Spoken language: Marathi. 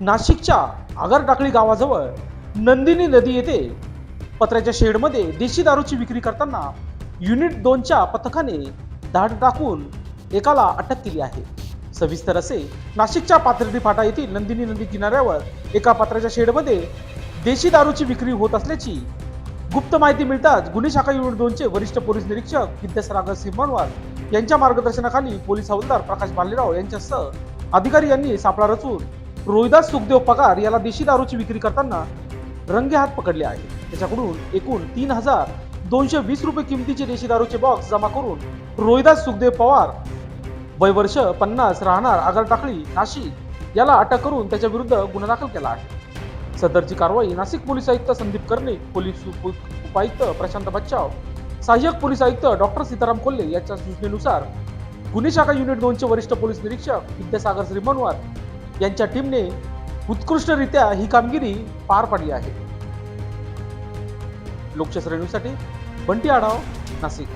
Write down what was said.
नाशिकच्या आगरटाकळी गावाजवळ नंदिनी नदी येथे पत्र्याच्या शेडमध्ये देशी दारूची विक्री करताना युनिट दोनच्या पथकाने धाड टाकून एकाला अटक केली आहे. सविस्तर असे नाशिकच्या पाथर्डी फाटा येथील नंदिनी नदी किनाऱ्यावर एका पत्र्याच्या शेडमध्ये देशी दारूची विक्री होत असल्याची गुप्त माहिती मिळताच गुन्हे शाखा युनिट दोनचे वरिष्ठ पोलीस निरीक्षक विद्यासागर सिंहवार यांच्या मार्गदर्शनाखाली पोलीस हवालदार प्रकाश भालेराव यांच्यासह अधिकारी यांनी सापळा रचून रोहिदास सुखदेव पगार याला देशी दारूची विक्री करताना रंगे हात पकडले आहे त्याच्याकडून एकूण तीन हजार दोनशे वीस रुपये किमतीचे देशी दारूचे बॉक्स जमा करून रोहिदास सुखदेव पवार वय वर्ष पन्नास राहणार आगरटाकळी नाशिक याला अटक करून त्याच्या विरुद्ध गुन्हा दाखल केला आहे. सदरची कारवाई नाशिक पोलीस आयुक्त संदीप कर्णिक पोलीस उपायुक्त प्रशांत बच्चाव सहाय्यक पोलीस आयुक्त डॉक्टर सीताराम कोल्हे यांच्या सूचनेनुसार गुन्हे शाखा युनिट दोनचे वरिष्ठ पोलीस निरीक्षक विद्यासागर श्रीमनवार यांच्या टीमने उत्कृष्टरित्या ही कामगिरी पार पाडली आहे. लोकशाही न्यूजसाठी बंटी आढाव नाशिक.